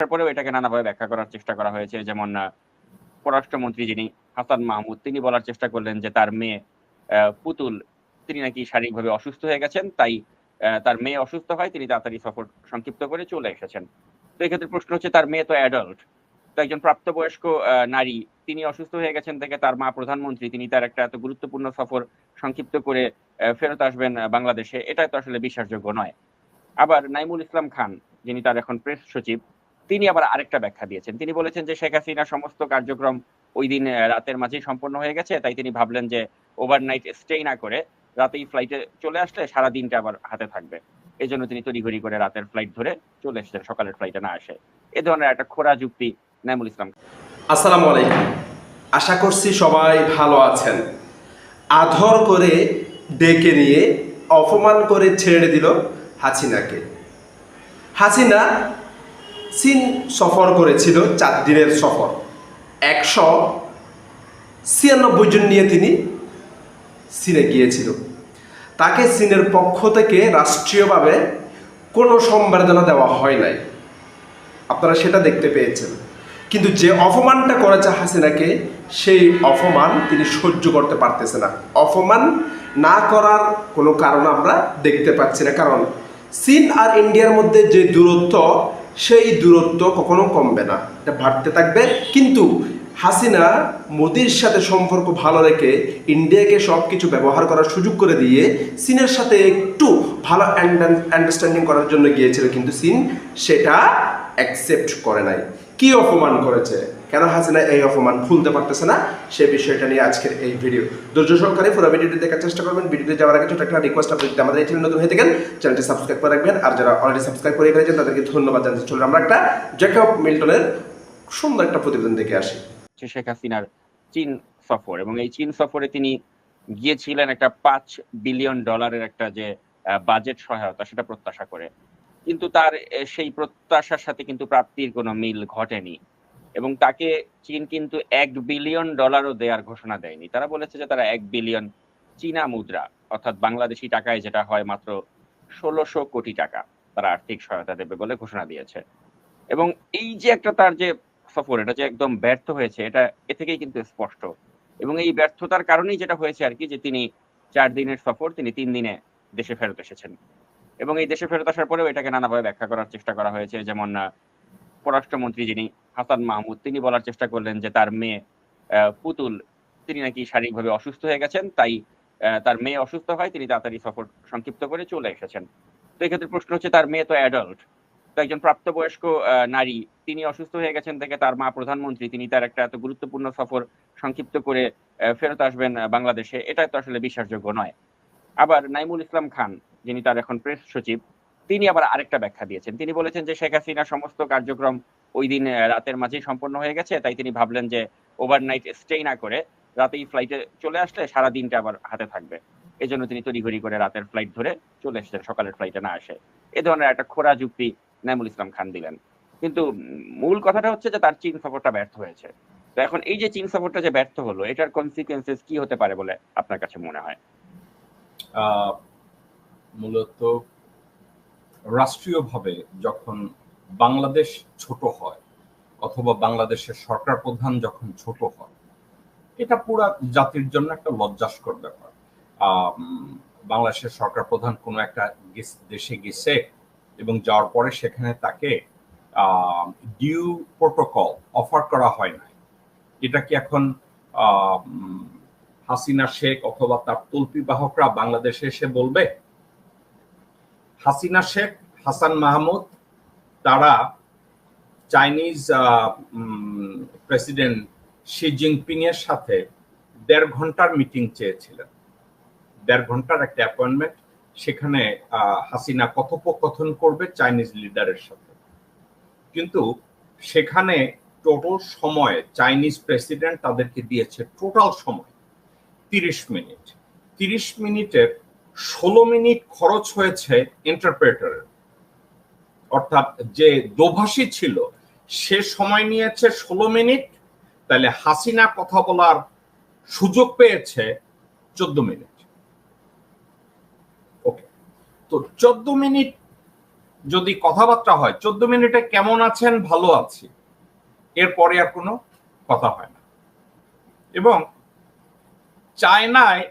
তারপরেও এটাকে নানাভাবে ব্যাখ্যা করার চেষ্টা করা হয়েছে। যেমন পররাষ্ট্রমন্ত্রী যিনি হাসান মাহমুদ, তিনি বলার চেষ্টা করলেন যে তার মেয়ে পুতুল, তিনি নাকি শারীরিকভাবে অসুস্থ হয়ে গেছেন, তাই তার মেয়ে অসুস্থ হয়, তিনি তাড়াতাড়ি সফর সংক্ষিপ্ত করে চলে এসেছেন। তো এক্ষেত্রে প্রশ্ন হচ্ছে, তার মেয়ে তো অ্যাডাল্ট তো একজন প্রাপ্তবয়স্ক নারী, তিনি অসুস্থ হয়ে গেছেন থেকে তার মা প্রধানমন্ত্রী, তিনি তার একটা এত গুরুত্বপূর্ণ সফর সংক্ষিপ্ত করে ফেরত আসবেন বাংলাদেশে, এটা তো আসলে বিশ্বাসযোগ্য নয়। আবার নাইমুল ইসলাম খান, যিনি তার এখন প্রেস সচিব তিনি আবার আরেকটা ব্যাখ্যা দিয়েছেন। তিনি বলেছেন যে শেখ হাসিনার সমস্ত কার্যক্রম ওই দিন রাতের মাঝেই সম্পন্ন হয়ে গেছে। তাই তিনি ভাবলেন যে ওভারনাইট স্টে না করে রাতেই ফ্লাইটে চলে আসলে সারা দিনটা আবার হাতে থাকবে। এই জন্য তিনি তড়িঘড়ি করে রাতের ফ্লাইট ধরে চলে এসেছেন, সকালের ফ্লাইটে না আসে। এ ধরনের একটা খোরা যুক্তি নাইমুল ইসলাম। আসসালামু আলাইকুম। আশা করছি সবাই ভালো আছেন। আধর করে ডেকে নিয়ে অপমান করে ছেড়ে দিল হাসিনাকে। হাসিনা চীন সফর করেছিল চার দিনের সফর। একশো ছিয়ানব্বই জন নিয়ে তিনি চীনে গিয়েছিল। তাকে চীনের পক্ষ থেকে রাষ্ট্রীয়ভাবে কোনো সম্বর্ধনা দেওয়া হয় নাই। আপনারা সেটা দেখতে পেয়েছেন। কিন্তু যে অপমানটা করেছে হাসিনাকে, সেই অপমান তিনি সহ্য করতে পারতেছে না। অপমান না করার কোনো কারণ আমরা দেখতে পাচ্ছি না। কারণ চীন আর ইন্ডিয়ার মধ্যে যে দূরত্ব সেই দূরত্ব কখনো কমবে না। এটা বাড়তে থাকবে। কিন্তু হাসিনা মোদির সাথে সম্পর্ক ভালো রেখে ইন্ডিয়াকে সব কিছু ব্যবহার করার সুযোগ করে দিয়ে চীনের সাথে একটু ভালো আন্ডারস্ট্যান্ডিং করার জন্য গিয়েছিল। কিন্তু সিন সেটা অ্যাকসেপ্ট করে নাই। কি অপমান করেছে? কেন হাসিনা এই অপমান ভুলতে পারতেছে না? সে বিষয়টা নিয়ে আজকের এই ভিডিও ধৈর্য সহকারে পুরো ভিডিওটি দেখার চেষ্টা করবেন। ভিডিওতে যাওয়ার আগে ছোট একটা রিকোয়েস্ট আপনি যদি আমাদের এই চ্যানেল নতুন হয়ে থাকেন চ্যানেলটি সাবস্ক্রাইব করে রাখবেন। আর যারা অলরেডি সাবস্ক্রাইব করে ফেলেছেন তাদেরকে ধন্যবাদ জানাতে চলুন আমরা একটা জ্যাকব মিল্টনের সুন্দর একটা প্রতিবেদন দেখে আসি। শেখ হাসিনার চীন সফর এবং এই চীন সফরে তিনি গিয়েছিলেন একটা পাঁচ বিলিয়ন ডলারের একটা যে বাজেট সহায়তা, সেটা প্রত্যাশা করে। কিন্তু তার সেই প্রত্যাশার সাথে কিন্তু প্রাপ্তির কোনো মিল ঘটেনি। এবং তাকে চীন কিন্তু এক বিলিয়ন ডলারও দেওয়ার ঘোষণা দেয়নি। তারা বলেছে যে তারা এক বিলিয়ন চীনা মুদ্রা, অর্থাৎ বাংলাদেশি টাকায় যেটা হয় মাত্র ষোলোশো কোটি টাকা, তারা আর্থিক সহায়তা দেবে বলে ঘোষণা দিয়েছে। এবং এই যে একটা তার যে সফর, এটা যে একদম ব্যর্থ হয়েছে, এটা এ থেকেই কিন্তু স্পষ্ট। এবং এই ব্যর্থতার কারণেই যেটা হয়েছে আর কি, যে তিনি চার দিনের সফর, তিনি তিন দিনে দেশে ফেরত এসেছেন। এবং এই দেশে ফেরত আসার পরেও এটাকে নানাভাবে ব্যাখ্যা করার চেষ্টা করা হয়েছে, যেমন পররাষ্ট্রমন্ত্রী যিনি হাসান মাহমুদ। তিনি বলার চেষ্টা করলেন যে তার মেয়ে পুতুল, তিনি নাকি শারীরিকভাবে অসুস্থ হয়ে গেছেন, তাই তার মেয়ে অসুস্থ হয়, তিনি তাড়াতাড়ি সফর সংক্ষিপ্ত করে চলে এসেছেন। তো এক্ষেত্রে প্রশ্ন হচ্ছে, তার মেয়ে তো অ্যাডাল্ট তো একজন প্রাপ্তবয়স্ক নারী, তিনি অসুস্থ হয়ে গেছেন থেকে তার মা প্রধানমন্ত্রী, তিনি তার একটা এত গুরুত্বপূর্ণ সফর সংক্ষিপ্ত করে ফেরত আসবেন বাংলাদেশে। এটা তো আসলে বিশ্বাসযোগ্য নয়। আবার নাইমুল ইসলাম খান, যিনি তার এখন প্রেস সচিব, তিনি আবার আরেকটা ব্যাখ্যা দিয়েছেন। তিনি বলেছেন যে শেখ হাসিনার সমস্ত কার্যক্রম ওই দিন রাতের মাঝেই সম্পন্ন হয়ে গেছে। তাই তিনি ভাবলেন যে ওভারনাইট স্টে না করে রাতেই ফ্লাইটে চলে আসলে সারা দিনটা আবার হাতে থাকবে। এই জন্য তিনি তড়িঘড়ি করে রাতের ফ্লাইট ধরে চলে এসেছেন, সকালের ফ্লাইটে না আসে এ ধরনের একটা খোরা যুক্তি নাইমুল ইসলাম খান দিলেন। কিন্তু মূল কথাটা হচ্ছে যে তার চীন সফরটা ব্যর্থ হয়েছে। তো এখন এই যে চীন সফরটা যে ব্যর্থ হলো, এটার কনসিকুয়েন্সেস কি হতে পারে বলে আপনার কাছে মনে হয়? মূলত রাষ্ট্রীয়ভাবে যখন বাংলাদেশ ছোট হয় অথবা বাংলাদেশের সরকার প্রধান যখন ছোট হয়, এটা পুরা জাতির জন্য একটা লজ্জাস্কর ব্যাপার। বাংলাদেশের সরকার প্রধান কোনো একটা দেশে গেছে এবং যাওয়ার পরে সেখানে তাকে ডিউ প্রোটোকল অফার করা হয় না এটা কি এখন হাসিনা শেখ অথবা তার তল্পি বাহকরা বাংলাদেশে এসে বলবে? হাসিনা শেখ, হাসান মাহমুদ তারা চাইনিজ প্রেসিডেন্ট শি জিনপিং এর সাথে দেড় ঘণ্টার মিটিং চেয়েছিলেন। দেড় ঘণ্টার একটা অ্যাপয়েন্টমেন্ট সেখানে হাসিনা কথোপকথন করবে চাইনিজ লিডারের সাথে। কিন্তু সেখানে টোটাল সময় চাইনিজ প্রেসিডেন্ট তাদেরকে দিয়েছে টোটাল সময় তিরিশ মিনিট। তিরিশ মিনিটের ষোলো মিনিট খরচ হয়েছে ইন্টারপ্রেটারের অর্থাৎ যে দোভাষী ছিল, সে সময় নিয়েছে ষোলো মিনিট। তাহলে হাসিনা কথা বলার সুযোগ পেয়েছে চোদ্দ মিনিট। ওকে তো চোদ্দ মিনিট যদি কথাবার্তা হয়, চোদ্দ মিনিটে কেমন আছেন? ভালো আছি। এরপরে আর কোনো কথা হয় না। এবং চায়নায়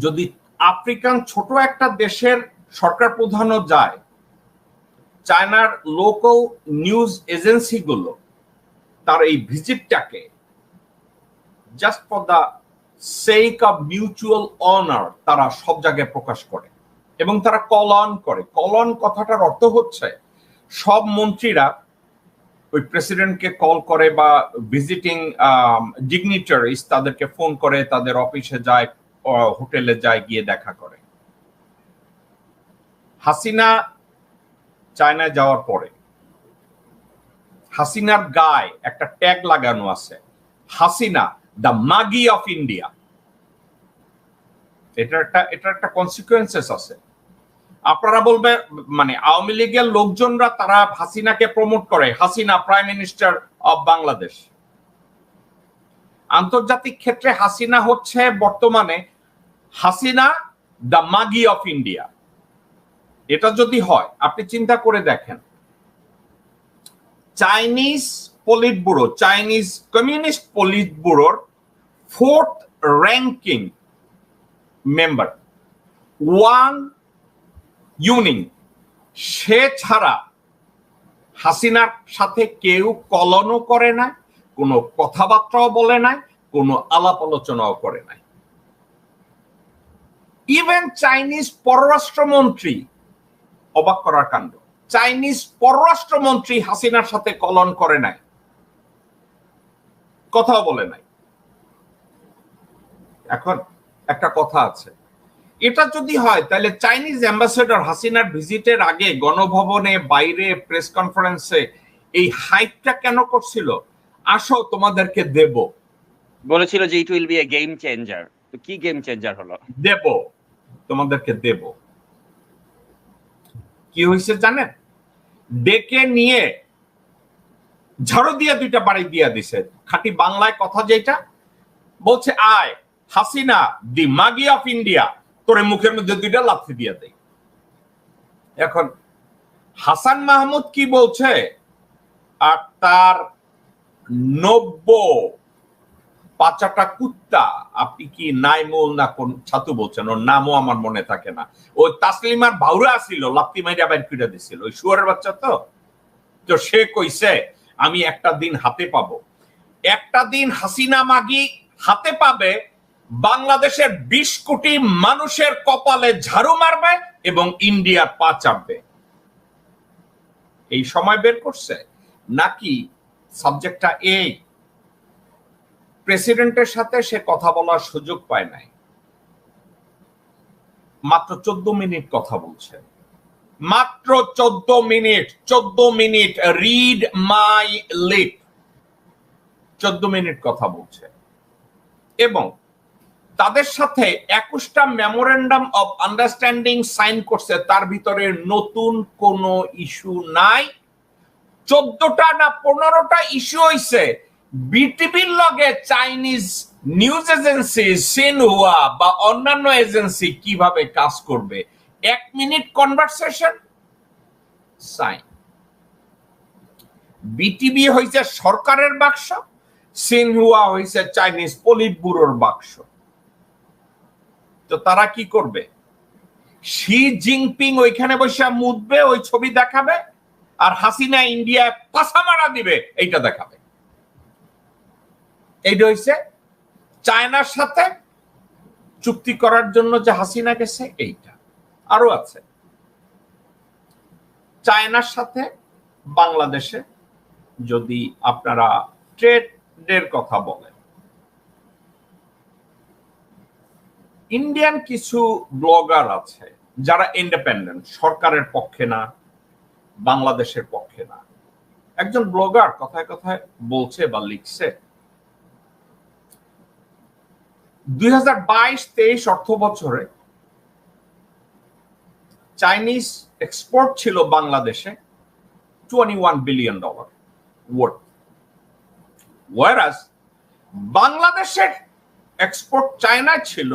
যদি আফ্রিকান ছোট একটা দেশের সরকার প্রধানও যায় চায়নার লোকাল নিউজ এজেন্সিগুলো তার এই ভিজিটটাকে just for the sake of mutual honour তারা সব জায়গায় প্রকাশ করে এবং তারা কল অন করে। কল অন কথাটার অর্থ হচ্ছে সব মন্ত্রীরা ওই প্রেসিডেন্টকে কল করে বা ভিজিটিং ডিগনিটারিজ তাদেরকে ফোন করে, তাদের অফিসে যায় হোটেলে যায়, গিয়ে দেখা করে। হাসিনা চায়নায় যাওয়ার পরে। হাসিনার গায়ে একটা ট্যাগ লাগানো আছে। Hasina the Maggie of India এটা একটা এটা একটা কনসিকুয়েন্সেস আছে। আপনারা বলবে মানে আওয়ামী লীগের লোকজনরা তারা হাসিনাকে প্রমোট করে, Hasina prime minister of Bangladesh আন্তর্জাতিক ক্ষেত্রে হাসিনা হচ্ছে বর্তমানে Hasina the Maggie of India এটা যদি হয়, আপনি চিন্তা করে দেখেন। Chinese politburo Chinese communist পলিট ব্যুরোর fourth ranking member, Wang Huning. সে ছাড়া হাসিনার সাথে কেউ কলনও করে না কোনো কথাবার্তাও বলে নাই, কোনো আলাপ আলোচনাও করে নাই। ইভেন চাইনিজ পররাষ্ট্রমন্ত্রী অবাক করার কাণ্ড। চাইনিজ পররাষ্ট্রমন্ত্রী হাসিনার সাথে কলন করে নাই। কথাও বলে নাই। এখন একটা কথা আছে। এটা যদি হয় তাহলে চাইনিজ অ্যাম্বাসেডর হাসিনার ভিজিটের আগে গণভবনে বাইরে প্রেস কনফারেন্সে এই হাইপটা কেন করছিল? আসো তোমাদেরকে দেব। বলেছিল যে it will be a game changer তো কি গেম চেঞ্জার হলো? দেব। তোমাদেরকে দেব। কি হয়েছে জানেন? ডেকে নিয়ে ঝাড়ু দিয়ে দুইটা বাড়ি দিয়ে দিছে। খাঁটি বাংলায় কথা যেটা বলছে, আয়, হাসিনা, দি মাগি অফ ইন্ডিয়া, তোরে মুখের মধ্যে দুইটা লাথি দিয়া দেয় এখন হাসান মাহমুদ কি বলছে? আর তার নব্য পাচাটা কুত্তা। আপনি কি নাইমুল না কোন ছাতু বলছেন? ওর নামও আমার মনে থাকে না। ওই তাসলিমার ভাউরা ছিল লাপ্তি মাইরা বাইর করে দিছিল। ওই শুয়ারের বাচ্চা তো? তো সে কইছে, আমি একটা দিন হাতে পাবো। একটা দিন হাসিনা মাগি হাতে পাবে, বাংলাদেশের বিশ কোটি মানুষের কপালে ঝাড়ু মারবে এবং ইন্ডিয়ার পা চাপবে। এই সময় বের করছে। নাকি সাবজেক্টটা এই প্রেসিডেন্টের সাথে সে কথা বলার সুযোগ পায় নাই। মাত্র চোদ্দ মিনিট কথা বলছে। মাত্র চোদ্দ মিনিট চোদ্দ মিনিট রিড মাই লিপ চোদ্দ মিনিট কথা বলছে। এবং তাদের সাথে একুশটা মেমোরেন্ডাম অফ আন্ডারস্ট্যান্ডিং সাইন করছে। তার ভিতরে নতুন কোনো ইস্যু নাই। চোদ্দটা না পনেরোটা ইস্যু হয়েছে বিটিভির লগে চাইনিজ নিউজ এজেন্সি সিনহুয়া বা অন্যান্য এজেন্সি কীভাবে কাজ করবে? এক মিনিট কনভারসেশন, সাইন। বিটিভি হয়েছে সরকারের বাক্স, সিনহুয়া হয়েছে চাইনিজ পলিট ব্যুরোর বাক্স। তো তারা কি করবে? শি জিনপিং ওইখানে বসে মুদবে, ওই ছবি দেখাবে, আর হাসিনা ইন্ডিয়ায় পাশা মারা দিবে, এইটা দেখাবে। এইটা হয়েছে চায়নার সাথে চুক্তি করার জন্য যে হাসিনা গেছে, এইটা। আরও আছে। চায়নার সাথে বাংলাদেশে যদি আপনারা ট্রেডের কথা বলেন, ইন্ডিয়ান কিছু ব্লগার আছে যারা ইন্ডিপেন্ডেন্ট সরকারের পক্ষে না, বাংলাদেশের পক্ষে না। একজন ব্লগার কথায় কথায় বলছে বা লিখছে দুই হাজার বাইশ তেইশ অর্থ বছরে চাইনিজ এক্সপোর্ট ছিল বাংলাদেশে twenty one billion dollar whereas বাংলাদেশের এক্সপোর্ট চায়নায় ছিল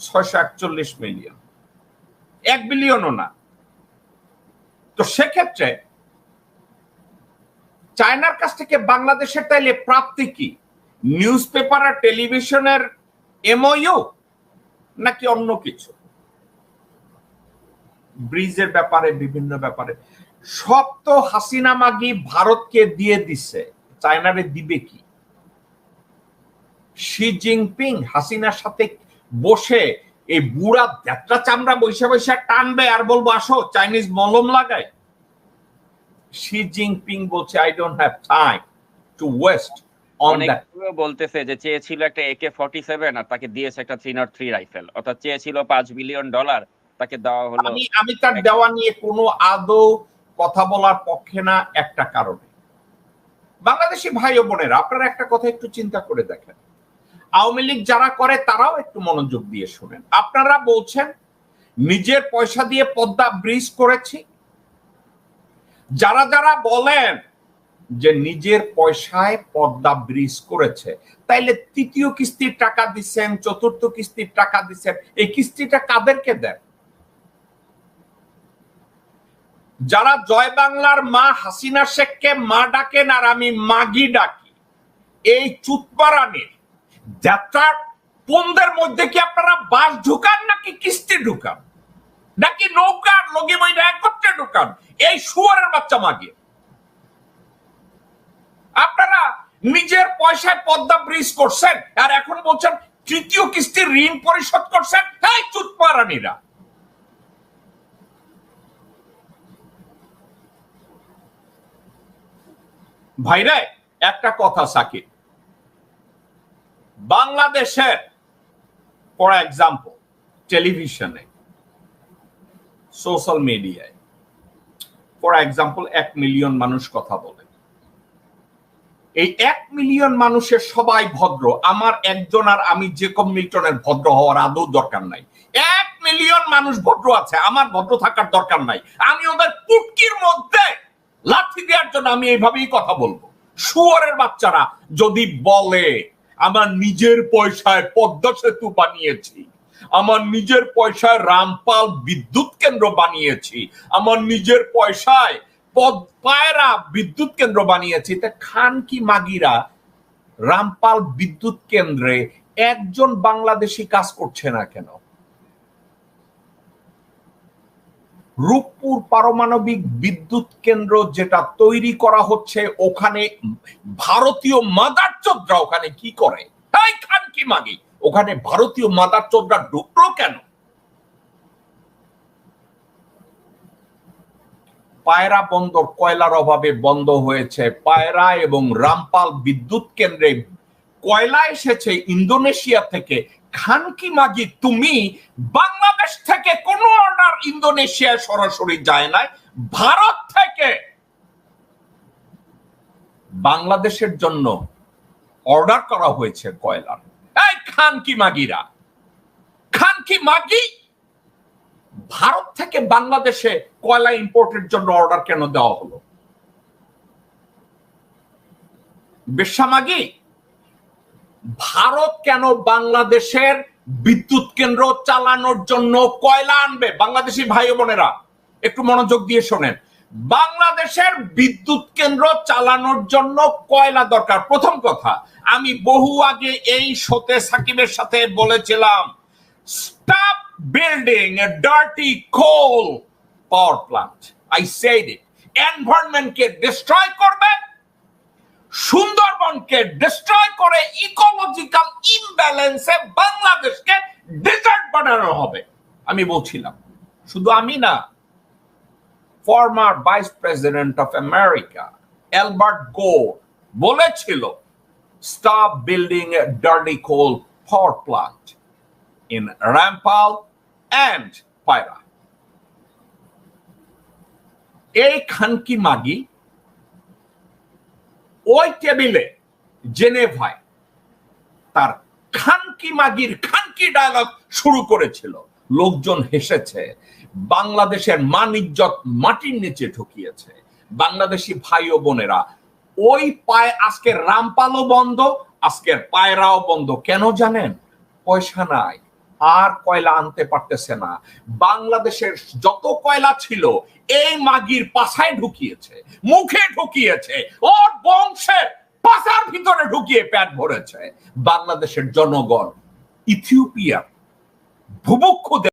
ছয়শো একচল্লিশ মিলিয়ন। এক বিলিয়নও না। তো সেক্ষেত্রে চায়নার কাছ থেকে বাংলাদেশের তাইলে প্রাপ্তি কি? নিউজ পেপার আর টেলিভিশনের এমওইউ নাকি অন্য কিছু? ব্রিজের ব্যাপারে, বিভিন্ন ব্যাপারে। সব তো হাসিনা মাগি ভারতকে দিয়ে দিছে। চায়নারে দিবে কি? শি জিনপিং হাসিনার সাথে বসে এই বুড়া যাত্রা চামড়া বৈশা বৈশা টানবে আর বলব, আসো, চাইনিজ মলম লাগায় শি জিনপিং বলছে I don't have time to waste বলতেছে যে চেয়েছিল একটা একে ফর্টি সেভেন আর তাকে দিয়েছে একটা থ্রি নট থ্রি রাইফেল অর্থাৎ চেয়েছিল পাঁচ বিলিয়ন ডলার তাকে দেওয়া হলো আমি আমি তার দেওয়া নিয়ে কোনো আদৌ কথা বলার পক্ষে না একটা কারণে। বাংলাদেশি ভাই ও বোনেরা আপনারা একটা কথা একটু চিন্তা করে দেখেন। আওয়ামী লীগ যারা করে তারাও একটু মনোযোগ দিয়ে শুনেন। আপনারা বলছেন নিজের পয়সা দিয়ে পদ্মা ব্রিজ করেছি। যারা যারা বলেন যে নিজের পয়সায় পদ্মা ব্রিজ করেছে। তাইলে তৃতীয় কিস্তির টাকা দিচ্ছেন চতুর্থ কিস্তির টাকা দিচ্ছেন এই কিস্তিটা কাদেরকে দেন? যারা জয় বাংলার মা হাসিনা শেখকে মা ডাকেন আর আমি মাগি ডাকি, এই চুতপারানির যাত্রার পন্দের মধ্যে কি আপনারা বাস ঢুকান নাকি কিস্তি ঢুকান? নাকি নৌকার লগি বইটা একত্রে ঢুকান? এই শুয়ারের বাচ্চা মাগি আপনারা নিজের পয়সায় পদ্মা ব্রিজ করছেন আর এখন বলছেন তৃতীয় কিস্তি ঋণ পরিশোধ করছেন। এই চুতপারানিরা ভাইরে, একটা কথা সাকিব। বাংলাদেশের ফর এক্সাম্পল টেলিভিশনে সোশ্যাল মিডিয়ায় ফর এক্সাম্পল এক মিলিয়ন মানুষ কথা বলে। এই এক মিলিয়ন মানুষের সবাই ভদ্র। আমার একজন আর আমি জেকব মিল্টনের ভদ্র হওয়ার আদৌ দরকার নাই। এক মিলিয়ন মানুষ ভদ্র আছে, আমার ভদ্র থাকার দরকার নাই। আমি ওদের পুটকির মধ্যে লাঠি দেওয়ার জন্য আমি এইভাবেই কথা বলব। শুয়ারের বাচ্চারা যদি বলে, আমার নিজের পয়সায় পদ্মা সেতু বানিয়েছি, আমার নিজের পয়সায় রামপাল বিদ্যুৎ কেন্দ্র বানিয়েছি, আমার নিজের পয়সায় পায়রা বিদ্যুৎ কেন্দ্র বানিয়েছি। তা খান কি মাগিরা রামপাল বিদ্যুৎ কেন্দ্রে একজন বাংলাদেশি কাজ করছে না কেন? রূপপুর পারমাণবিক বিদ্যুৎ কেন্দ্র যেটা তৈরি করা হচ্ছে, ওখানে ভারতীয় মাদার চোদ্রা ওখানে কি করে? তাই খান কি মাগি? ওখানে ভারতীয় মাদার চোদ্রা ঢুকলো কেন? পায়রা বন্দর কয়লার অভাবে বন্ধ হয়েছে। পায়রা এবং রামপাল বিদ্যুৎ কেন্দ্রে কয়লা এসেছে ইন্দোনেশিয়া থেকে। খানকি মাগি, তুমি বাংলাদেশ থেকে কোনো অর্ডার ইন্দোনেশিয়ায় সরাসরি যায় নাই, ভারত থেকে। বাংলাদেশের জন্য অর্ডার করা হয়েছে কয়লার। এই খানকি মাগিরা, খানকি মাগি ভারত থেকে বাংলাদেশে কয়লা ইম্পোর্টের জন্য অর্ডার কেন দেওয়া হলো? বেশামাগি ভারত কেন বাংলাদেশের বিদ্যুৎ কেন্দ্র চালানোর জন্য কয়লা আনবে? বাংলাদেশি ভাই বোনেরা, একটু মনোযোগ দিয়ে শোনেন। বাংলাদেশের বিদ্যুৎ কেন্দ্র চালানোর জন্য কয়লা দরকার? প্রথম কথা, আমি বহু আগে এই শোতে সাকিবের সাথে বলেছিলাম stop building a dirty coal power plant I said it এনভায়রনমেন্টকে ডিস্ট্রয় করবে সুন্দরবনকে ডিস্ট্রয় করে ইকোলজিক্যাল ইমব্যালেন্সে বাংলাদেশকে ডেজার্ট বানানো হবে আমি বলছিলাম শুধু আমি না former vice president of America Albert Gore বলেছিল stop building a dirty coal power plant in Rampal and Payra এই খানকি মাগি? ওই টেবিলে জেনেভায় তার খানকি মাগির খানকি ডায়লগ শুরু করেছিল। লোকজন হেসেছে, বাংলাদেশের মান ইজ্জত মাটির নিচে ঢুকিয়েছে বাংলাদেশি ভাই ও বোনেরা, ওই পায় আজকের রামপালও বন্ধ, আজকের পায়রাও বন্ধ, কেন জানেন? পয়সা নাই। আর কয়লা আনতে পারতেছে না। বাংলাদেশের যত কয়লা ছিল, এই মাগির পাশায় ঢুকিয়েছে, মুখে ঢুকিয়েছে, ওর বংশের পাশার ভিতরে ঢুকিয়ে প্যাট ভরেছে। বাংলাদেশের জনগণ, ইথিওপিয়া ভুবুক্ষ